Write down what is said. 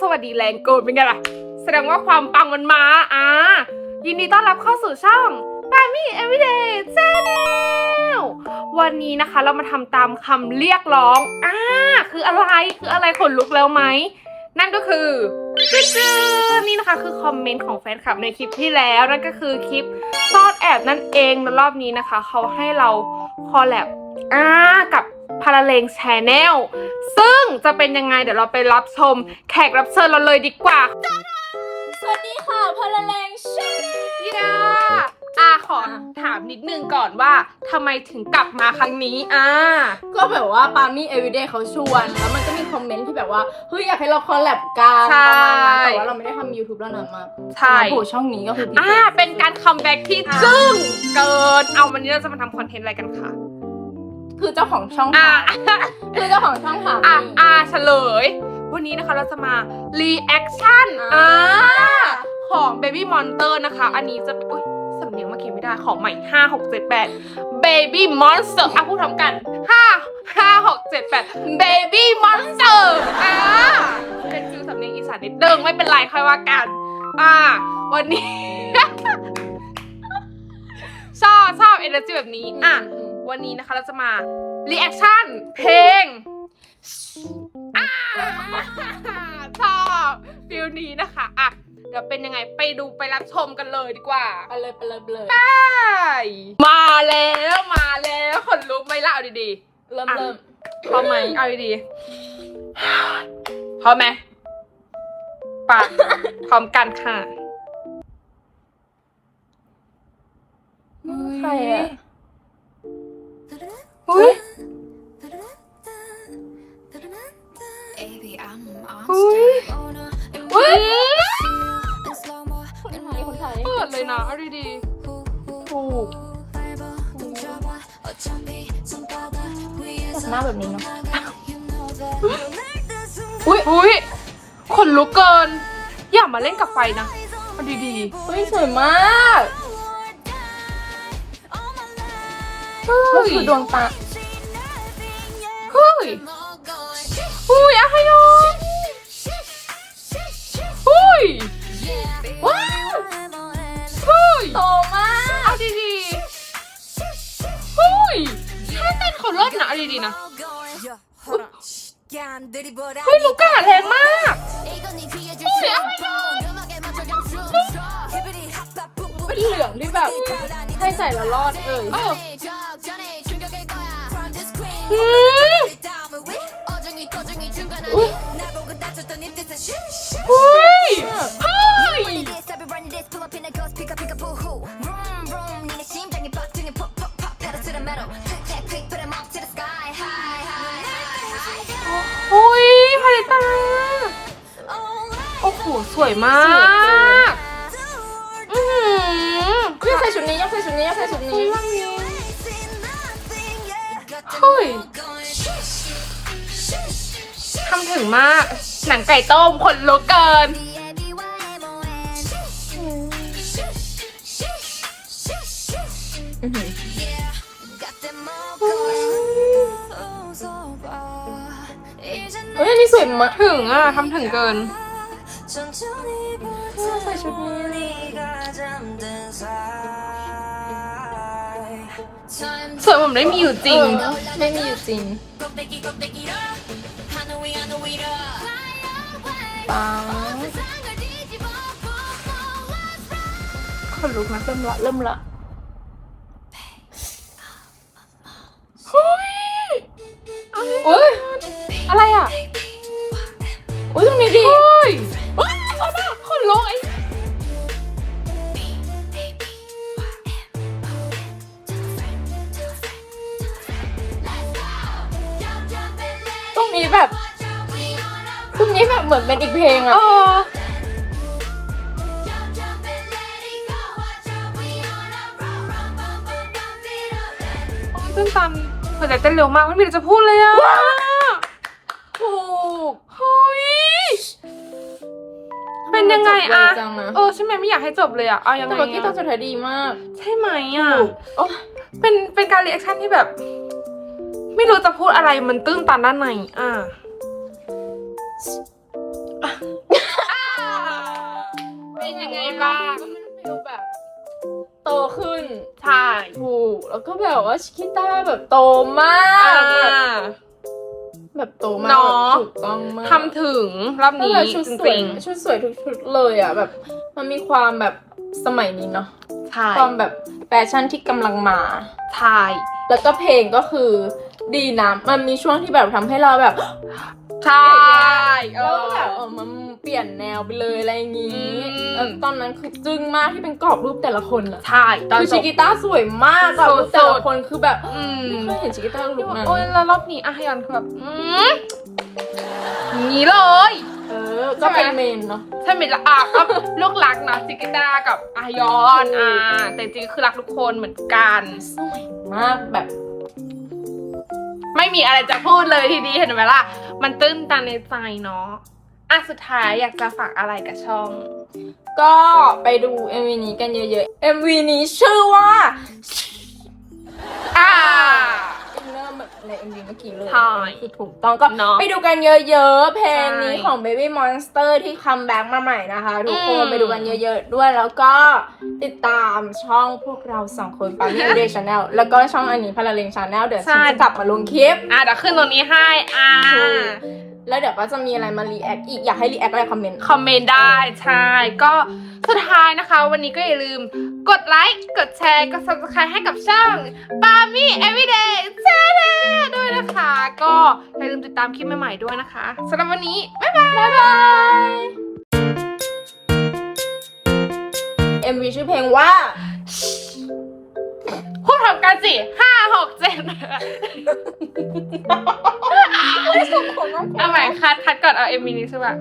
สวัสดีแรงเกินเป็นไงล่ะ แสดงว่าความปังมันมา อ่า ยินดีต้อนรับเข้าสู่ช่อง p a m i Everyday Channel วันนี้นะคะเรามาทำตามคำเรียกร้อง อ่า คืออะไร คืออะไรขนลุกแล้วไหม นั่นก็คือจืดๆนี่นะคะคือคอมเมนต์ของแฟนคลับในคลิปที่แล้วนั่นก็คือคลิปซอนแอบนั่นเองแล้วรอบนี้นะคะ เขาให้เราคอลแลบอ่ากับ พาราเลงแชนแนลซึ่งจะเป็นยังไงเดี๋ยวเราไปรับชม แขกรับเชิญเราเลยดีกว่าสวัสดีค่ะพลแรงชาพี่ดาอาขอถามนิดนึงก่อนว่าทำไมถึงกลับมาครั้งนี้อ่าก็แบบว่าปามี่เอวิเดย์เขาชวน แล้วมันก็มีคอมเมนต์ที่แบบว่าเฮ้ยอยากให้เราคอลแลบกันใช่ประมาณนั้นแต่ว่าเราไม่ได้ทำ YouTube แล้วนะมาใช่มาโผล่ช่องนี้ก็คือพี่อ่าเป็นการคัมแบ็กที่จึ้งเกินเอาวันนี้เราจะมาทำคอนเทนต์อะไรกันคะ คือเจ้าของช่องอ่าคือเจ้าของช่องถามอ่าเองอ่าเฉลย วันนี้นะคะเราจะมารีแอคชั่นอ่าอ่าของ Baby Monster นะคะ อันนี้จะเป็นอุ้ยสำเนียงเมื่อกี้ไม่ได้ของใหม่ 5 6 7 8 Baby Monster อะพูดพร้อมกัน 5 5 6 7 8 Baby Monster อ่าเป็นฟิลสำเนียงอีสานนิดนึงไม่เป็นไรค่อยว่ากัน อ่า วันนี้ ชอบชอบ energy แบบนี้ อะ วันนี้นะคะเราจะมารีแอคชั่นเพลงอ่าชอบฟิลนี้นะคะอะเดี๋ยวเป็นยังไงไปดูไปรับชมกันเลยดีกว่าไปเลยไปเลยไปเลยไปมาแล้วมาแล้วขนลุกไหมล่ะเอาดีเริ่มเริ่มๆพร้อมไหมเอาดีๆพร้อมไหมปะพร้อมกันค่ะใครอะ อุ้ย อุ้ยอุ้ยเปิดเลยนะดีดีๆถูกจหน้าแบบนี้เนาะ อุ้ยอุ้ยคนลุกเกิน อย่ามาเล่นกับไฟนะดีดีเฮ้ยสวยมาก ก็คืดวงตา อุ้ยอะฮยอนอุ้ยว้าวเฮ้ยโตมากเอาดีๆเฮ้ยถ้าเต้นเขาเลิศนะเอาดีๆนะเฮ้ยลูกกาแรงมากเป็นเหลืองที่แบบให้ใส่แล้วรอดเอ่ยเอ ออืมเฮ้ยเฮ้ยอุ้ยพาริตาโอ้โหสวยมากอือหือ อยากใส่ชุดนี้อยากใส่ชุดนี้อยากใส่ชุดนี้ เฮ้ยทำถึงมาก หนังไก่ต้มขนลุกเกินอื้อหือเฮ้ยอันนี้สวยมากถึงอะทำถึงเกินใส่ชุดนี้ สวยผมได้มีอยู่จริง เออไม่มีอยู่จริงปังขนลุกนะเริ่มละเริ่มละ แบบตรงนี้แบบเหมือนเป็นอีกเพลงเออะอตื้นตันหัวใจเต้นเร็วมากไม่มีอะไรจะพูดเลยอะถูกเฮ้ยเป็นยังไงอะจังนะเออใช่ไหมไม่อยากให้จบเลยอะเอายังไงแต่เมื่อกี้ตอนอะสุดท้ายดีมาก ใช่ไหมอะถูกโอ้เป็นเป็นการรีแอคชั่นที่แบบ ไม่รู้จะพูดอะไรมันตื้นตันด้านในอะเป็นยังไงบ้างมันฟิลแบบ โตขึ้นใช่ถูกแล้วก็แบบว่าชิคิต้าแบบโตมาก แบบโตมากถูกต้องมากทำถึงรอบนี้ชุดจสวยริงชุดสวยทุกชุดเลยอะแบบ มันมีความแบบสมัยนี้เนาะใช่ความแบบแฟชั่นที่กำลังมา ใช่ แล้วก็เพลงก็คือ ดีนะ มันมีช่วงที่แบบทำให้เราแบบใช่เอแล้วอก็แบบเออมันเปลี่ยนแนวไปเลยอะไรอย่างงี้อืมแล้วตอนนั้นคือจึ้งมากที่เป็นกรอบรูปแต่ละคนอะใช่ตอนคือจชิบ กิต้าสวยมากอะสุดๆรูปแต่ละคนคือแบบอืมไม่เคยเห็นชิกิต้าลุคนั้นโอ้ยแล้วรอบนี้อะฮยอนคือแบบอืมอย่างนี้เลย เออ ก็เป็นเมนเนาะ ใช่ไหมล่ะอะก็ลูกรักนะซิกิต้ากับอายอนอ่าแต่จริงๆคือรักทุกคนเหมือนกัน สวยมากแบบ ไม่มีอะไรจะพูดเลยทีนี้เห็นไหมล่ะ มันตื้นตันในใจเนาะอะสุดท้ายอยากจะฝากอะไรกับช่อง ก็ไปดู MV นี้กันเยอะๆ MV นี้ชื่อว่า ใน MV เมื่อกี้เลยใช่คือถูกต้องก็เนอะไปดูกันเยอะๆ เพลงนี้ของ Baby Monster ที่คัมแบ็กมาใหม่นะคะ ทุกคนอืม ไปดูกันเยอะๆ ด้วยแล้วก็ติดตามช่องพวกเราสองคนปามี่เดย์ชาแนลแล้วก็ช่องอันนี้พาราเลงชาแนลเดี๋ยวฉันจะกลับมาลงคลิป อะเดี๋ยวขึ้นตรงนี้ให้อ่าถูก แล้วเดี๋ยวก็จะมีอะไรมารีแอคอีกอยากให้รีแอคอะไรคอมเมนต์ คอมเมนต์ได้ใช่ก็ สุดท้ายนะคะ วันนี้ก็อย่าลืมกดไลค์กดแชร์กด subscribe ให้กับช่องปามี่ everyday channel ด้วยนะคะ ก็อย่าลืมติดตามคลิปใหม่ๆด้วยนะคะสำหรับวันนี้ บ๊ายบายบ๊ายบาย MV ชื่อเพลงว่า พูดพร้อมกันสิห้าหกเจ็ดเอาใหม่คัดคัดก่อนเอาเอ็มวีนี้ใช่ปะ